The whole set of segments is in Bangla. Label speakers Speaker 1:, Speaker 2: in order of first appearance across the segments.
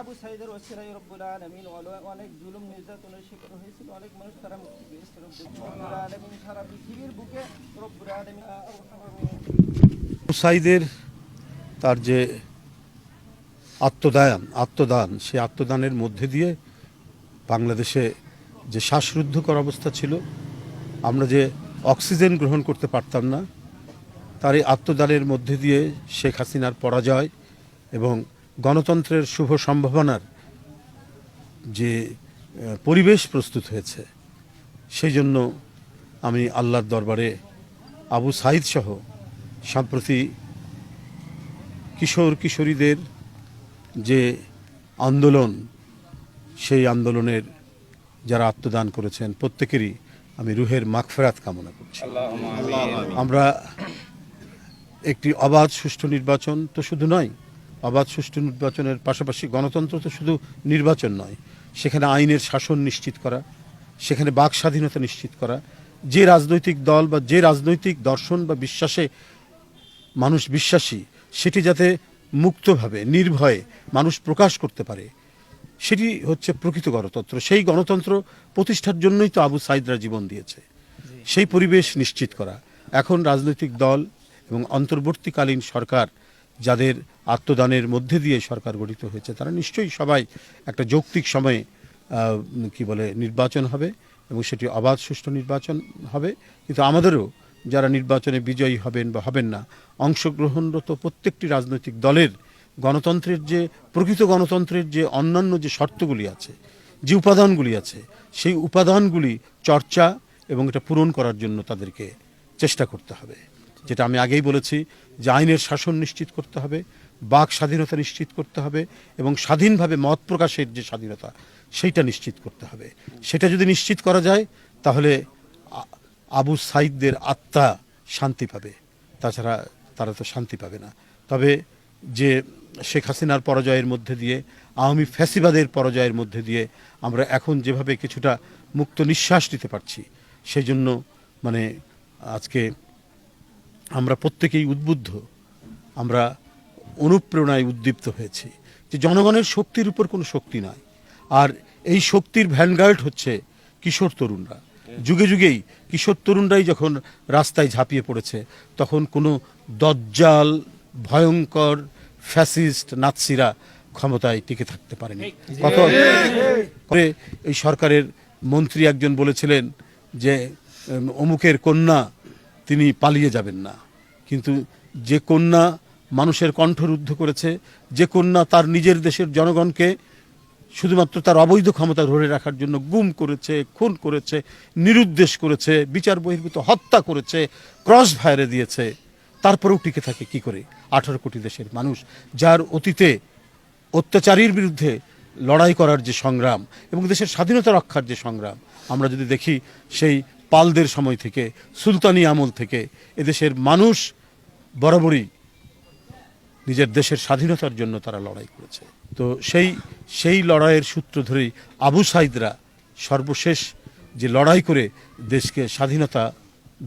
Speaker 1: আবু সাইদের রব্বুল আলামিন অনেক জুলুম, নির্যাতনের শিকার হয়েছিল, অনেক মানুষ তারা মুক্তি পেয়েছে রব্বুল আলামিন, সারা পৃথিবীর বুকে রব্বুল আলামিন।
Speaker 2: সাইদের তার যে আত্মদান আত্মদান, সেই আত্মদানের মধ্যে দিয়ে বাংলাদেশে যে শ্বাসরুদ্ধকর অবস্থা ছিল, আমরা যে অক্সিজেন গ্রহণ করতে পারতাম না তার এই আত্মদানের মধ্যে দিয়ে শেখ হাসিনার পরাজয় এবং গণতন্ত্রের শুভ সম্ভাবনার যে পরিবেশ প্রস্তুত হয়েছে সেই জন্য আমি আল্লাহর দরবারে আবু সাইদ সহ সম্প্রতি কিশোর কিশোরীদের যে আন্দোলন সেই আন্দোলনের যারা আত্মদান করেছেন প্রত্যেকেরই আমি রুহের মাগফেরাত কামনা করছি। আমরা একটি অবাধ সুষ্ঠু নির্বাচন তো শুধু নয় অবাধ সুষ্ঠু নির্বাচনের পাশাপাশি গণতন্ত্র তো শুধু নির্বাচন নয় সেখানে আইনের শাসন নিশ্চিত করা সেখানে বাক স্বাধীনতা নিশ্চিত করা যে রাজনৈতিক দল বা যে রাজনৈতিক দর্শন বা বিশ্বাসে মানুষ বিশ্বাসী সেটি যাতে মুক্তভাবে নির্ভয়ে মানুষ প্রকাশ করতে পারে সেটি হচ্ছে প্রকৃত গণতন্ত্র। সেই গণতন্ত্র প্রতিষ্ঠার জন্যই তো আবু সাইদরা জীবন দিয়েছে। সেই পরিবেশ নিশ্চিত করা। এখন রাজনৈতিক দল এবং অন্তর্বর্তীকালীন সরকার যাদের আত্মদানের মধ্যে দিয়ে সরকার গঠিত হয়েছে, তারা নিশ্চয়ই সবাই একটা যৌক্তিক সময়ে কি বলে, নির্বাচন হবে এবং সেটি অবাধ সুষ্ঠু নির্বাচন হবে। কিন্তু আমাদেরও যারা নির্বাচনে বিজয়ী হবেন বা হবেন না, অংশগ্রহণরত প্রত্যেকটি রাজনৈতিক দলের গণতন্ত্রের যে, প্রকৃত গণতন্ত্রের যে অন্যান্য যে শর্তগুলি আছে, যে উপাদানগুলি আছে, সেই উপাদানগুলি চর্চা এবং এটা পূরণ করার জন্য তাদেরকে চেষ্টা করতে হবে। যেটা আমি আগেই বলেছি যে আইনের শাসন নিশ্চিত করতে হবে, বাক স্বাধীনতা নিশ্চিত করতে হবে এবং স্বাধীনভাবে মত প্রকাশের যে স্বাধীনতা, সেইটা নিশ্চিত করতে হবে। সেটা যদি নিশ্চিত করা যায়, তাহলে আবু সাইদদের আত্মা শান্তি পাবে। তাছাড়া তারা তো শান্তি পাবে না। তবে যে শেখ হাসিনার পরাজয়ের মধ্যে দিয়ে, আওয়ামী ফ্যাসিবাদের পরাজয়ের মধ্যে দিয়ে আমরা এখন যেভাবে কিছুটা মুক্ত নিঃশ্বাস নিতে পারছি সেই জন্য মানে আজকে আমরা প্রত্যেকেই উদ্বুদ্ধ, আমরা অনুপ্রেরণায় উদ্দীপ্ত হয়েছি যে জনগণের শক্তির উপর কোনো শক্তি নাই। আর এই শক্তির ভ্যানগার্ড হচ্ছে কিশোর তরুণরা। যুগে যুগেই কিশোর তরুণরাই যখন রাস্তায় ঝাঁপিয়ে পড়েছে, তখন কোনো দজ্জাল, ভয়ঙ্কর, ফ্যাসিস্ট নাৎসিরা ক্ষমতায় টিকে থাকতে পারেনি। কত করে এই সরকারের মন্ত্রী একজন বলেছিলেন যে অমুকের কন্যা তিনি পালিয়ে যাবেন না। কিন্তু যে কন্যা মানুষের কণ্ঠরুদ্ধ করেছে, যে কন্যা তার নিজের দেশের জনগণকে শুধুমাত্র তার অবৈধ ক্ষমতা ধরে রাখার জন্য গুম করেছে, খুন করেছে, নিরুদ্দেশ করেছে, বিচার বহির্ভূত হত্যা করেছে, ক্রস ফায়ারে দিয়েছে, তারপরেও টিকে থাকে কি করে? আঠারো কোটি দেশের মানুষ, যার অতীতে অত্যাচারীর বিরুদ্ধে লড়াই করার যে সংগ্রাম এবং দেশের স্বাধীনতা রক্ষার যে সংগ্রাম, আমরা যদি দেখি সেই পালদের সময় থেকে, সুলতানি আমল থেকে এদেশের মানুষ বরাবরই নিজের দেশের স্বাধীনতার জন্য তারা লড়াই করেছে। তো সেই সেই লড়াইয়ের সূত্র ধরেই আবু সাইদরা সর্বশেষ যে লড়াই করে দেশকে স্বাধীনতা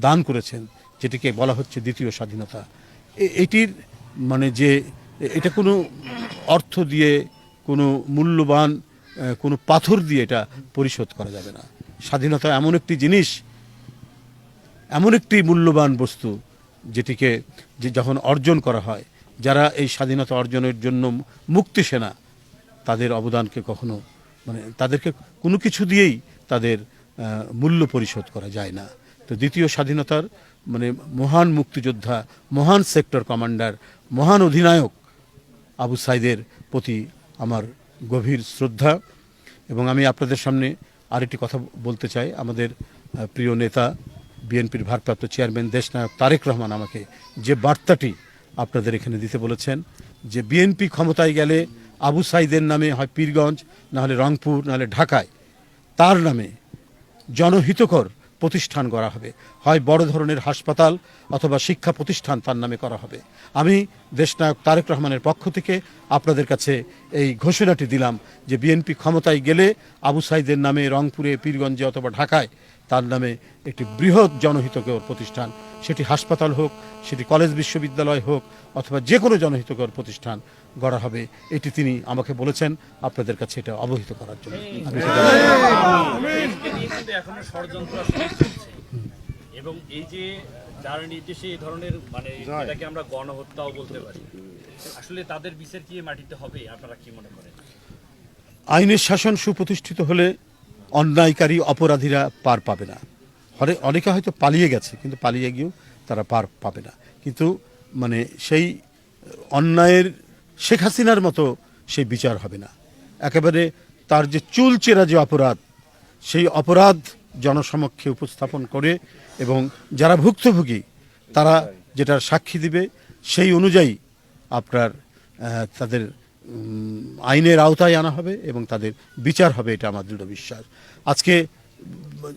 Speaker 2: দান করেছেন, যেটিকে বলা হচ্ছে দ্বিতীয় স্বাধীনতা। এটির মানে যে, এটা কোনো অর্থ দিয়ে, কোনো মূল্যবান কোনো পাথর দিয়ে এটা পরিশোধ করা যাবে না। স্বাধীনতা এমন একটি জিনিস এমন একটি মূল্যবান বস্তু যেটিকে যে যখন অর্জন করা হয়, যারা এই স্বাধীনতা অর্জনের জন্য মুক্তি সেনা, তাদের অবদানকে কখনো মানে তাদেরকে কোনো কিছু দিয়েই তাদের মূল্য পরিশোধ করা যায় না। তো দ্বিতীয় স্বাধীনতার মানে মহান মুক্তিযোদ্ধা, মহান সেক্টর কমান্ডার, মহান অধিনায়ক আবু সাইদের প্রতি আমার গভীর শ্রদ্ধা। এবং আমি আপনাদের সামনে আরেকটি কথা বলতে চাই। আমাদের প্রিয় নেতা বিএনপির ভারপ্রাপ্ত চেয়ারম্যান দেশনায়ক তারেক রহমান আমাকে যে বার্তাটি আপনাদের এখানে দিতে বলেছেন, যে বিএনপি ক্ষমতায় গেলে আবু সাইদের নামে হয় পীরগঞ্জ নাহলে রংপুর নাহলে ঢাকায়, তার নামে জনহিতকর প্রতিষ্ঠান করা হবে। হয় বড় ধরনের হাসপাতাল অথবা শিক্ষা প্রতিষ্ঠান তার নামে করা হবে। আমি দেশনায়ক তারেক রহমানের পক্ষ থেকে আপনাদের কাছে এই ঘোষণাটি দিলাম যে বিএনপি ক্ষমতায় গেলে আবু সাইদের নামে রংপুরে, পীরগঞ্জে অথবা ঢাকায় তার নামে একটি বৃহৎ জনহিতকর প্রতিষ্ঠান। সেটি হাসপাতাল হোক সেটি কলেজ বিশ্ববিদ্যালয় হোক অথবা যে কোনো জনহিতকর প্রতিষ্ঠান গড়া হবে। এটি তিনি আমাকে বলেছেন আপনাদের কাছে এটা অবহিত করার জন্য।
Speaker 3: এবং এই যে যার নির্দেশে এই ধরনের মানে এটাকে আমরা গণহত্যাও বলতে পারি আসলে তাদের বিচার কি মাটিতে হবে? আপনারা কি মনে করেন?
Speaker 2: আইনের শাসন সুপ্রতিষ্ঠিত হলে অন্যায়কারী অপরাধীরা পার পাবে না। অনেকে হয়তো পালিয়ে গেছে, কিন্তু পালিয়ে গিয়েও তারা পার পাবে না। কিন্তু মানে সেই অন্যায়ের শেখ হাসিনার মতো সেই বিচার হবে না। একেবারে তার যে চুল চেরা যে অপরাধ, সেই অপরাধ জনসমক্ষে উপস্থাপন করে এবং যারা ভুক্তভোগী, তারা যেটার সাক্ষী দিবে, সেই অনুযায়ী আপনার তাদের আইনের আওতায় আনা হবে এবং তাদের বিচার হবে, এটা আমার দৃঢ় বিশ্বাস। আজকে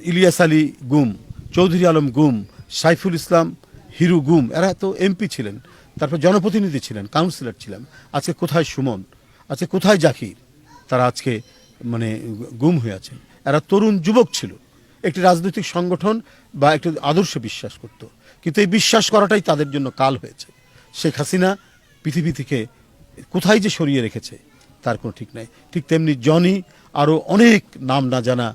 Speaker 2: ইলিয়াস আলী গুম, চৌধুরী আলম গুম, সাইফুল ইসলাম, হিরু গুম, এরা তো এমপি ছিলেন, তারপর জনপ্রতিনিধি ছিলেন, কাউন্সিলর ছিলেন আজকে কোথায় সুমন? আজকে কোথায় জাকির? তারা আজকে মানে গুম হয়ে আছেন এরা তরুণ যুবক ছিল। একটি রাজনৈতিক সংগঠন বা একটি আদর্শে বিশ্বাস করত। কিন্তু এই বিশ্বাস করাটাই তাদের জন্য কাল হয়েছে। শেখ হাসিনা পৃথিবী থেকে কোথায় যে সরিয়ে রেখেছে, তার কোনো ঠিক নাই। ঠিক তেমনি জনি আরও অনেক নাম না জানা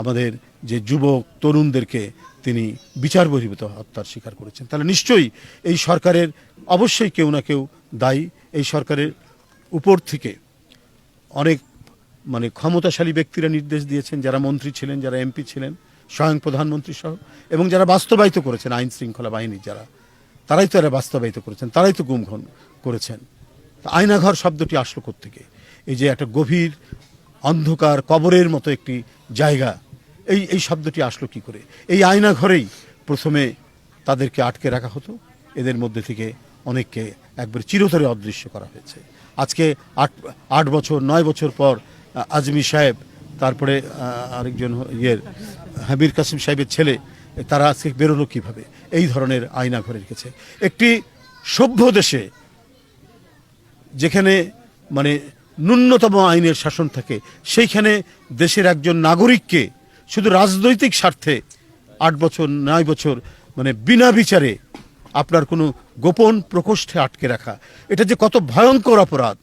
Speaker 2: আমাদের যে যুবক তরুণদেরকে তিনি বিচার বহির্ভূত হত্যার শিকার করেছেন। তাহলে নিশ্চয়ই এই সরকারের অবশ্যই কেউ না কেউ দায়ী। এই সরকারের উপর থেকে অনেক মানে ক্ষমতাশালী ব্যক্তিরা নির্দেশ দিয়েছেন, যারা মন্ত্রী ছিলেন, যারা এমপি ছিলেন, স্বয়ং প্রধানমন্ত্রী সহ, এবং যারা বাস্তবায়িত করেছেন আইন শৃঙ্খলা বাহিনীর যারা তারাই তো এরা বাস্তবায়িত করেছেন, তারাই তো গুম করেছেন। আয়নাঘর শব্দটি আসলো থেকে এই যে একটা গভীর অন্ধকার কবরের মতো একটি জায়গা, এই এই শব্দটি আসলো কি করে? এই আয়নাঘরেই প্রথমে তাদেরকে আটকে রাখা হতো, এদের মধ্যে থেকে অনেককে একবার চিরতরে অদৃশ্য করা হয়েছে। আজকে আট আট বছর, নয় বছর পর আজমি সাহেব, তারপরে আরেকজন ইয়ের, হাবির কাসিম সাহেবের ছেলে তারা আজকে বেরোলো কীভাবে? এই ধরনের আয়না ঘরে রেখেছে একটি সভ্য দেশে যেখানে মানে ন্যূনতম আইনের শাসন থাকে, সেইখানে দেশের একজন নাগরিককে শুধু রাজনৈতিক স্বার্থে আট বছর, নয় বছর মানে বিনা বিচারে আপনার কোনো গোপন প্রকোষ্ঠে আটকে রাখা, এটা যে কত ভয়ঙ্কর অপরাধ,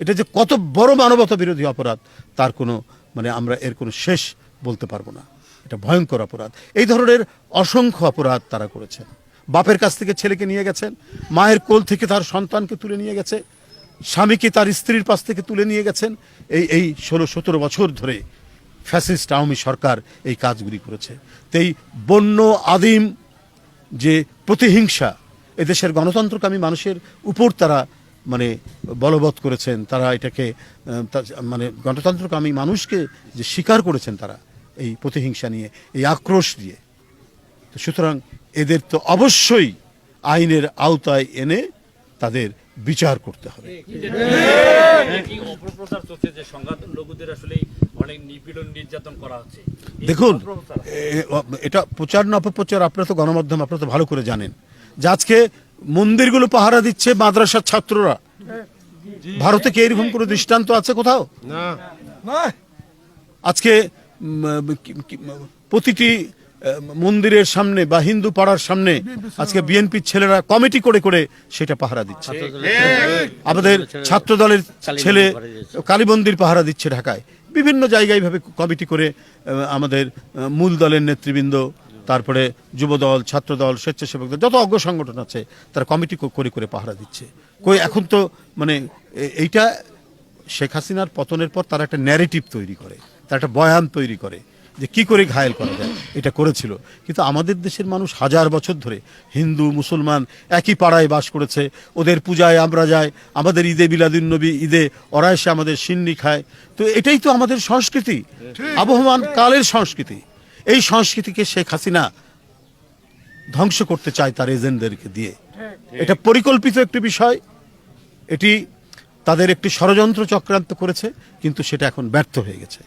Speaker 2: এটা যে কত বড় মানবতা বিরোধী অপরাধ, তার কোনো মানে আমরা এর কোনো শেষ বলতে পারব না। এটা ভয়ঙ্কর অপরাধ। এই ধরনের অসংখ্য অপরাধ তারা করেছেন। বাপের কাছ থেকে ছেলেকে নিয়ে গেছেন, মায়ের কোল থেকে তার সন্তানকে তুলে নিয়ে গেছে, স্বামীকে তার স্ত্রীর পাশ থেকে তুলে নিয়ে গেছেন। এই এই ষোলো সতেরো বছর ধরে ফ্যাসিস্ট আওয়ামী সরকার এই কাজগুলি করেছে। তো এই বন্য আদিম যে প্রতিহিংসা এদেশের গণতন্ত্রকামী মানুষের উপর তারা মানে বলবৎ করেছেন, তারা এটাকে মানে গণতন্ত্রকামী মানুষকে যে স্বীকার করেছেন তারা এই প্রতিহিংসা নিয়ে এই আক্রোশ দিয়ে। তো সুতরাং এদের তো অবশ্যই আইনের আওতায় এনে তাদের বিচার করতে হবে।
Speaker 3: কি অপপ্রচার চলছে যে সংঘাত লঘুদের আসলে অনেক নিপীড়ন নির্যাতন করা হচ্ছে? এই
Speaker 2: দেখুন এটা প্রচার না অপপ্রচার আপনারা তো গণমাধ্যম আপনারা তো ভালো করে জানেন। যে আজকে মন্দিরগুলো পাহারা দিচ্ছে মাদ্রাসার ছাত্ররা। ভারতে কি এরকম কোনো দৃষ্টান্ত আছে কোথাও? আজকে প্রতিটি মন্দিরের সামনে বা হিন্দু পাড়ার সামনে আজকে বিএনপির ছেলেরা কমিটি করে করে সেটা পাহারা দিচ্ছে। আমাদের ছাত্র দলের ছেলে কালীমন্দির পাহারা দিচ্ছে ঢাকায়। বিভিন্ন জায়গায় ভাবে কমিটি করে আমাদের মূল দলের নেতৃবৃন্দ, তারপরে যুবদল, ছাত্রদল, স্বেচ্ছাসেবক দল, যত অজ্ঞ সংগঠন আছে, তারা কমিটি করে করে পাহারা দিচ্ছে। কই, এখন তো মানে এইটা শেখ হাসিনার পতনের পর তারা একটা ন্যারেটিভ তৈরি করে। তারা একটা বয়ান তৈরি করে যে কি করে ঘায়েল করা যায়। এটা করেছিল। কিন্তু আমাদের দেশের মানুষ হাজার বছর ধরে হিন্দু মুসলমান একই পাড়ায় বাস করেছে। ওদের পূজায় আমরা যাই আমাদের ঈদে বিলাদুন্নবী ঈদে ওরা এসে আমাদের সিন্নি খায়। তো এটাই তো আমাদের সংস্কৃতি আবহমান কালের সংস্কৃতি। এই সংস্কৃতিকে শেখ হাসিনা ধ্বংস করতে চায় তার এজেন্টদেরকে দিয়ে। এটা পরিকল্পিত একটি বিষয়। এটি তাদের একটি ষড়যন্ত্র চক্রান্ত করেছে কিন্তু সেটা এখন ব্যর্থ হয়ে গেছে।